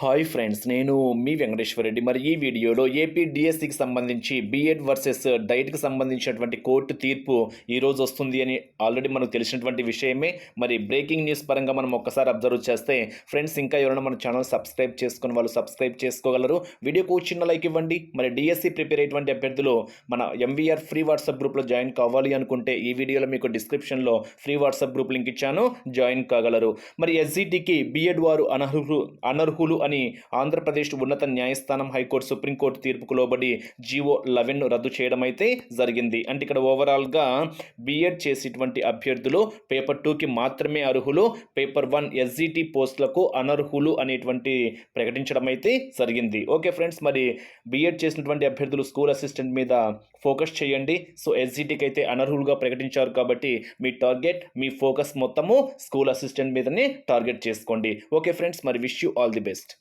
Hi friends నేను మీ వెంకటేశ్వర రెడ్డి. మరి ఈ వీడియోలో ఏపీ డిఎస్సికి సంబంధించి బీఎడ్ వర్సెస్ డైట్కి సంబంధించినటువంటి కోర్టు తీర్పు ఈరోజు వస్తుంది అని ఆల్రెడీ మనకు తెలిసినటువంటి విషయమే. మరి బ్రేకింగ్ న్యూస్ పరంగా మనం ఒక్కసారి అబ్జర్వ్ చేస్తే ఫ్రెండ్స్ ఇంకా ఎవరైనా మన ఛానల్ సబ్స్క్రైబ్ చేసుకుని వాళ్ళు సబ్స్క్రైబ్ చేసుకోగలరు. వీడియోకు చిన్న లైక్ ఇవ్వండి. మరి డిఎస్సి ప్రిపేర్ అయ్యేటువంటి అభ్యర్థులు మన ఎంవీఆర్ ఫ్రీ వాట్సాప్ గ్రూప్లో జాయిన్ కావాలి అనుకుంటే ఈ వీడియోలో మీకు డిస్క్రిప్షన్లో ఫ్రీ వాట్సాప్ గ్రూప్ లింక్ ఇచ్చాను. జాయిన్ కాగలరు. మరి ఎస్సీటీకి బీఎడ్ వారు అనర్హులు అనర్హులు అని ఆంధ్రప్రదేశ్ ఉన్నత న్యాయస్థానం హైకోర్టు సుప్రీంకోర్టు తీర్పుకు లోబడి జీవో లెవెన్ రద్దు చేయడం అయితే జరిగింది. అంటే ఇక్కడ ఓవరాల్గా బీఎడ్ చేసేటువంటి అభ్యర్థులు పేపర్ టూకి మాత్రమే అర్హులు పేపర్ వన్ ఎస్జిటి పోస్టులకు అనర్హులు అనేటువంటి ప్రకటించడం అయితే జరిగింది. ఓకే ఫ్రెండ్స్ మరి బీఎడ్ చేసినటువంటి అభ్యర్థులు స్కూల్ అసిస్టెంట్ మీద ఫోకస్ చేయండి. సో ఎస్జిటికి అయితే అనర్హులుగా ప్రకటించారు కాబట్టి మీ టార్గెట్ మీ ఫోకస్ మొత్తము స్కూల్ అసిస్టెంట్ మీదనే టార్గెట్ చేసుకోండి. ఓకే ఫ్రెండ్స్ మరి wish you all the best.